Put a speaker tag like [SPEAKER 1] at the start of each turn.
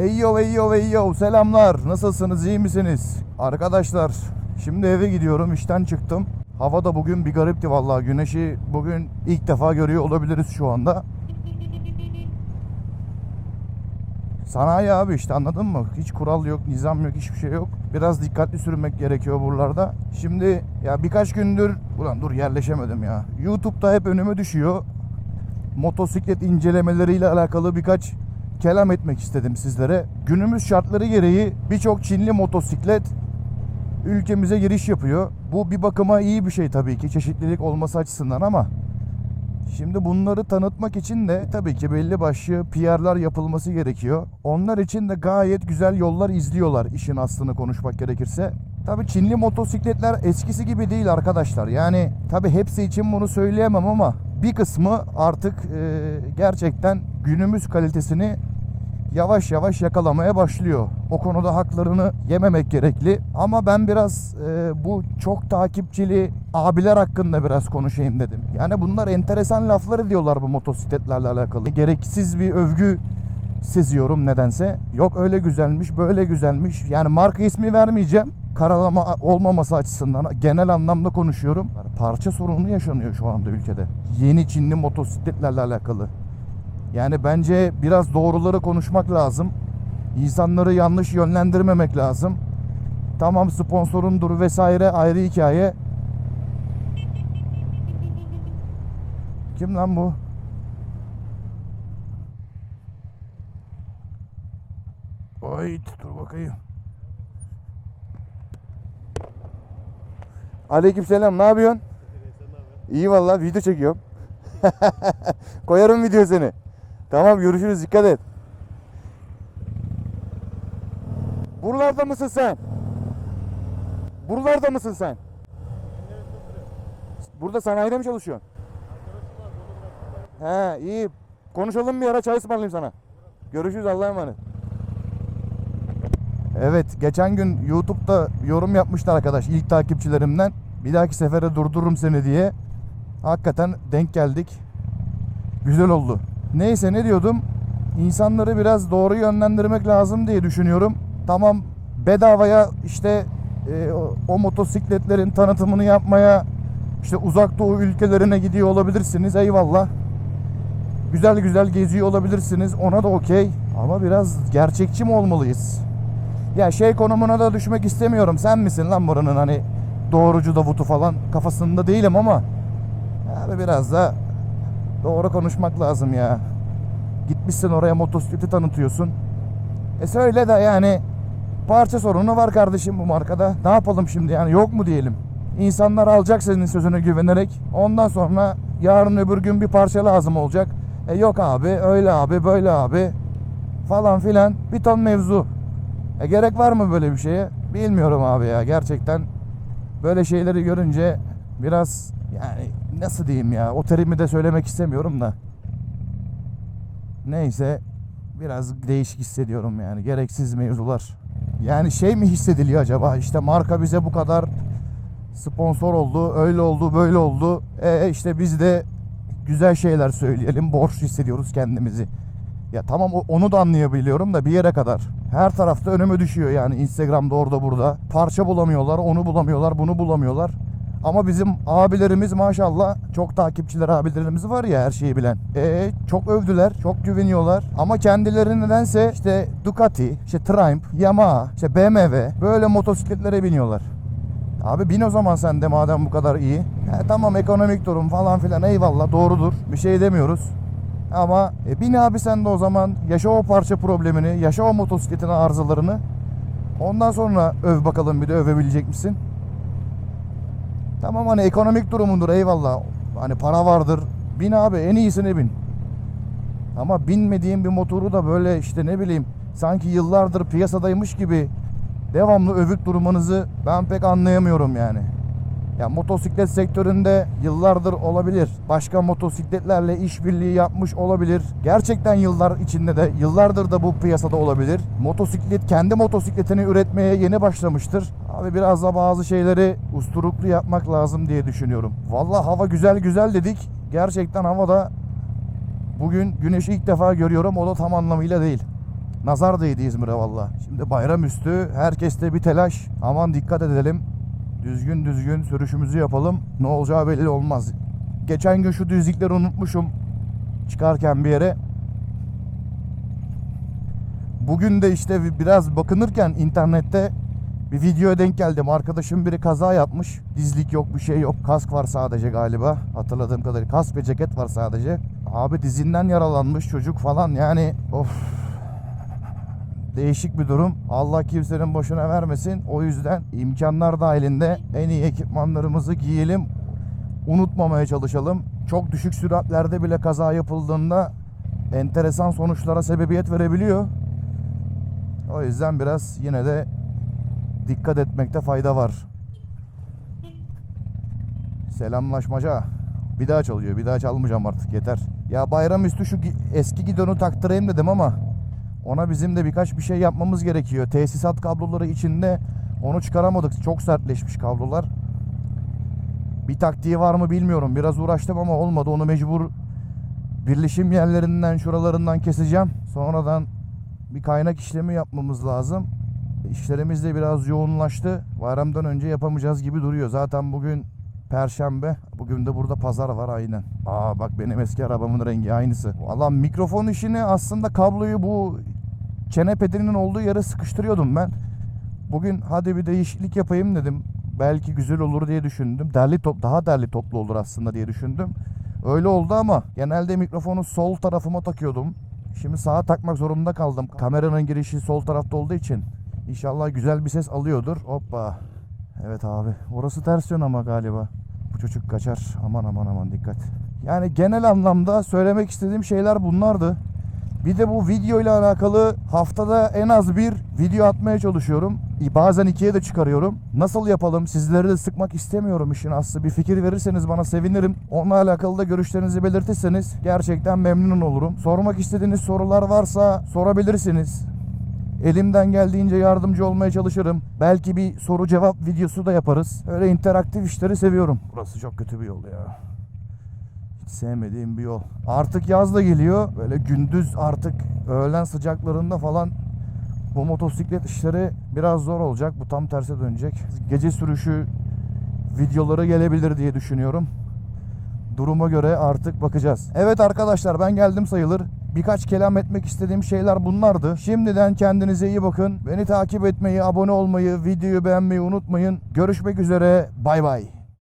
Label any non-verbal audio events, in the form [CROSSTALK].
[SPEAKER 1] Eyyo eyyo eyyo selamlar. Nasılsınız iyi misiniz? Arkadaşlar şimdi eve gidiyorum işten çıktım. Hava da bugün bir garipti vallahi. Güneşi bugün ilk defa görüyor olabiliriz şu anda. Sanayi abi işte anladın mı? Hiç kural yok, nizam yok, hiçbir şey yok. Biraz dikkatli sürmek gerekiyor buralarda. Şimdi ya birkaç gündür ulan dur yerleşemedim ya. YouTube'da hep önüme düşüyor. Motosiklet incelemeleriyle alakalı birkaç kelam etmek istedim sizlere. Günümüz şartları gereği birçok Çinli motosiklet ülkemize giriş yapıyor. Bu bir bakıma iyi bir şey tabii ki çeşitlilik olması açısından ama Şimdi bunları tanıtmak için de tabii ki belli başlı PR'lar yapılması gerekiyor. Onlar için de gayet güzel yollar izliyorlar işin aslını konuşmak gerekirse. Tabii Çinli motosikletler eskisi gibi değil arkadaşlar. Yani tabii hepsi için bunu söyleyemem ama bir kısmı artık e, gerçekten günümüz kalitesini yavaş yavaş yakalamaya başlıyor. O konuda haklarını yememek gerekli. Ama ben biraz e, bu çok takipçili abiler hakkında biraz konuşayım dedim. Yani bunlar enteresan laflar ediyorlar bu motosikletlerle alakalı. Gereksiz bir övgü seziyorum nedense. Yok öyle güzelmiş, böyle güzelmiş. Yani marka ismi vermeyeceğim. Karalama olmaması açısından genel anlamda konuşuyorum. Parça sorunu yaşanıyor şu anda ülkede. Yeni Çinli motosikletlerle alakalı. Yani bence biraz doğruları konuşmak lazım. İnsanları yanlış yönlendirmemek lazım. Tamam sponsorundur vesaire ayrı hikaye. Kim lan bu? Oy dur bakayım. Aleykümselam ne yapıyorsun? İyi vallahi video çekiyorum. [LAUGHS] Koyarım video seni. Tamam görüşürüz dikkat et. Buralarda mısın sen? Buralarda mısın sen? Burada sanayide mi çalışıyorsun? He iyi. Konuşalım bir ara çay ısmarlayayım sana. Görüşürüz Allah'a emanet. Evet geçen gün YouTube'da yorum yapmıştı arkadaş ilk takipçilerimden. Bir dahaki sefere durdururum seni diye. Hakikaten denk geldik. Güzel oldu. Neyse ne diyordum? İnsanları biraz doğru yönlendirmek lazım diye düşünüyorum. Tamam bedavaya işte e, o, o motosikletlerin tanıtımını yapmaya işte uzak doğu ülkelerine gidiyor olabilirsiniz. Eyvallah. Güzel güzel geziyor olabilirsiniz. Ona da okey. Ama biraz gerçekçi mi olmalıyız? Ya şey konumuna da düşmek istemiyorum. Sen misin lan buranın hani doğrucu Davut'u falan kafasında değilim ama abi biraz da doğru konuşmak lazım ya. Gitmişsin oraya motosikleti tanıtıyorsun. E söyle de yani parça sorunu var kardeşim bu markada. Ne yapalım şimdi yani yok mu diyelim. İnsanlar alacak senin sözüne güvenerek. Ondan sonra yarın öbür gün bir parça lazım olacak. E yok abi öyle abi böyle abi falan filan bir ton mevzu. E gerek var mı böyle bir şeye? Bilmiyorum abi ya gerçekten böyle şeyleri görünce biraz yani nasıl diyeyim ya o terimi de söylemek istemiyorum da. Neyse biraz değişik hissediyorum yani gereksiz mevzular. Yani şey mi hissediliyor acaba işte marka bize bu kadar sponsor oldu öyle oldu böyle oldu. E işte biz de güzel şeyler söyleyelim borç hissediyoruz kendimizi. Ya tamam onu da anlayabiliyorum da bir yere kadar. Her tarafta önüme düşüyor yani Instagram'da orada burada. Parça bulamıyorlar, onu bulamıyorlar, bunu bulamıyorlar. Ama bizim abilerimiz maşallah çok takipçiler abilerimiz var ya her şeyi bilen. E çok övdüler, çok güveniyorlar. Ama kendileri nedense işte Ducati, işte Triumph, Yamaha, işte BMW böyle motosikletlere biniyorlar. Abi bin o zaman sen de madem bu kadar iyi. He, tamam ekonomik durum falan filan eyvallah doğrudur. Bir şey demiyoruz. Ama e, bin abi sen de o zaman yaşa o parça problemini, yaşa o motosikletin arızalarını. Ondan sonra öv bakalım bir de övebilecek misin? Tamam hani ekonomik durumundur eyvallah. Hani para vardır. Bin abi en iyisini bin. Ama binmediğin bir motoru da böyle işte ne bileyim sanki yıllardır piyasadaymış gibi devamlı övüp durmanızı ben pek anlayamıyorum yani. Ya motosiklet sektöründe yıllardır olabilir. Başka motosikletlerle işbirliği yapmış olabilir. Gerçekten yıllar içinde de yıllardır da bu piyasada olabilir. Motosiklet kendi motosikletini üretmeye yeni başlamıştır. Abi biraz da bazı şeyleri usturuplu yapmak lazım diye düşünüyorum. Vallahi hava güzel güzel dedik. Gerçekten havada bugün güneşi ilk defa görüyorum. O da tam anlamıyla değil. Nazar değdi İzmir'e valla. Şimdi bayram üstü herkeste bir telaş. Aman dikkat edelim. Düzgün düzgün sürüşümüzü yapalım. Ne olacağı belli olmaz. Geçen gün şu düzlükleri unutmuşum. Çıkarken bir yere. Bugün de işte biraz bakınırken internette bir videoya denk geldim. Arkadaşım biri kaza yapmış. Dizlik yok bir şey yok. Kask var sadece galiba. Hatırladığım kadarıyla. Kask ve ceket var sadece. Abi dizinden yaralanmış çocuk falan. Yani of. Değişik bir durum. Allah kimsenin boşuna vermesin. O yüzden imkanlar dahilinde en iyi ekipmanlarımızı giyelim. Unutmamaya çalışalım. Çok düşük süratlerde bile kaza yapıldığında enteresan sonuçlara sebebiyet verebiliyor. O yüzden biraz yine de dikkat etmekte fayda var. Selamlaşmaca. Bir daha çalıyor. Bir daha çalmayacağım artık yeter. Ya bayram üstü şu eski gidonu taktırayım dedim ama ona bizim de birkaç bir şey yapmamız gerekiyor. Tesisat kabloları içinde onu çıkaramadık. Çok sertleşmiş kablolar. Bir taktiği var mı bilmiyorum. Biraz uğraştım ama olmadı. Onu mecbur birleşim yerlerinden şuralarından keseceğim. Sonradan bir kaynak işlemi yapmamız lazım. İşlerimiz de biraz yoğunlaştı. Bayramdan önce yapamayacağız gibi duruyor. Zaten bugün Perşembe. Bugün de burada pazar var aynen. Aa bak benim eski arabamın rengi aynısı. Valla mikrofon işini aslında kabloyu bu çene pedinin olduğu yere sıkıştırıyordum ben. Bugün hadi bir değişiklik yapayım dedim. Belki güzel olur diye düşündüm. Derli top daha derli toplu olur aslında diye düşündüm. Öyle oldu ama genelde mikrofonu sol tarafıma takıyordum. Şimdi sağa takmak zorunda kaldım. Kameranın girişi sol tarafta olduğu için. İnşallah güzel bir ses alıyordur. Hoppa. Evet abi. Orası ters yön ama galiba. Bu çocuk kaçar. Aman aman aman dikkat. Yani genel anlamda söylemek istediğim şeyler bunlardı. Bir de bu video ile alakalı haftada en az bir video atmaya çalışıyorum. Bazen ikiye de çıkarıyorum. Nasıl yapalım? Sizleri de sıkmak istemiyorum işin aslı. Bir fikir verirseniz bana sevinirim. Onunla alakalı da görüşlerinizi belirtirseniz gerçekten memnun olurum. Sormak istediğiniz sorular varsa sorabilirsiniz. Elimden geldiğince yardımcı olmaya çalışırım. Belki bir soru cevap videosu da yaparız. Öyle interaktif işleri seviyorum. Burası çok kötü bir yol ya. Hiç sevmediğim bir yol. Artık yaz da geliyor. Böyle gündüz artık öğlen sıcaklarında falan bu motosiklet işleri biraz zor olacak. Bu tam terse dönecek. Gece sürüşü videoları gelebilir diye düşünüyorum. Duruma göre artık bakacağız. Evet arkadaşlar ben geldim sayılır. Birkaç kelam etmek istediğim şeyler bunlardı. Şimdiden kendinize iyi bakın. Beni takip etmeyi, abone olmayı, videoyu beğenmeyi unutmayın. Görüşmek üzere. Bay bay.